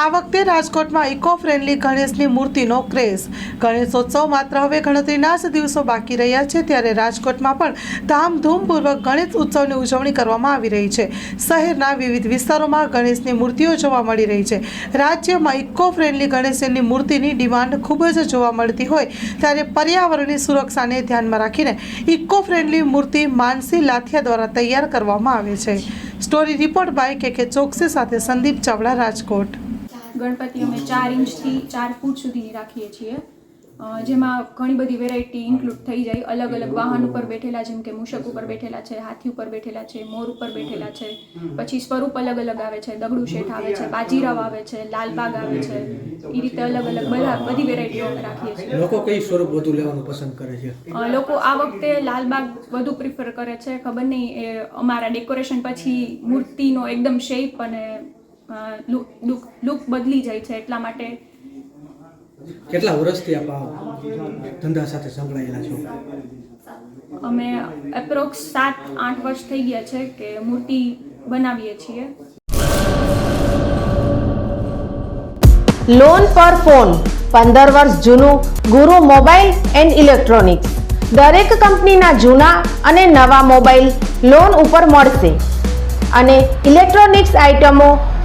આ વખતે રાજકોટમાં ઇકો ફ્રેન્ડલી ગણેશની મૂર્તિનો ક્રેઝ. ગણેશોત્સવ માત્ર હવે ગણતરીના જ દિવસો બાકી રહ્યા છે, ત્યારે રાજકોટમાં પણ ધામધૂમપૂર્વક ગણેશ ઉત્સવની ઉજવણી કરવામાં આવી રહી છે. શહેરના વિવિધ વિસ્તારોમાં ગણેશની મૂર્તિઓ જોવા મળી રહી છે. રાજ્યમાં ઇકો ફ્રેન્ડલી ગણેશની મૂર્તિની ડિમાન્ડ ખૂબ જ જોવા મળતી હોય, ત્યારે પર્યાવરણની સુરક્ષાને ધ્યાનમાં રાખીને ઇકો ફ્રેન્ડલી મૂર્તિ માનસી લાથિયા દ્વારા તૈયાર કરવામાં આવે છે. સ્ટોરી રિપોર્ટ બાય કે કે ચોકસી સાથે સંદીપ ચાવડા, રાજકોટ. ગણપતિ અમે ચાર ઇંચથી ચાર ફૂટ સુધીની રાખીએ છીએ. જેમાં ઘણી બધી વેરાયટી ઇન્ક્લુડ થઈ જાય. અલગ અલગ વાહન ઉપર બેઠેલા જેમ કે મૂષક ઉપર બેઠેલા છે હાથી ઉપર બેઠેલા છે મોર ઉપર બેઠેલા છે પછી સ્વરૂપ અલગ અલગ આવે છે દગડુ શેઠ આવે છે બાજીરાવ આવે છે લાલબાગ આવે છે. એ રીતે અલગ અલગ બધા બધી વેરાયટીઓ અમે રાખીએ છીએ. લોકો કઈ સ્વરૂપ વધુ લેવાનું પસંદ કરે છે? લોકો આ વખતે લાલબાગ વધુ પ્રિફર કરે છે. ખબર નહીં એ અમારા ડેકોરેશન પછી મૂર્તિનો એકદમ શેપ અને લુક લુક લુક બદલી જાય છે એટલા માટે. કેટલા વર્ષથી આપ ધંધા સાથે સંકળાયેલા છો? અમે એપ્રોક્સ સાત આઠ વર્ષ થઈ ગયા છે કે મૂર્તિ બનાવીએ છીએ. લોન પર ફોન પંદર વર્ષ જૂનું ગુરુ મોબાઈલ એન્ડ ઇલેક્ટ્રોનિક્સ. દરેક કંપનીના જૂના અને નવા મોબાઈલ લોન ઉપર મળશે. અને ઇલેક્ટ્રોનિક્સ આઇટમો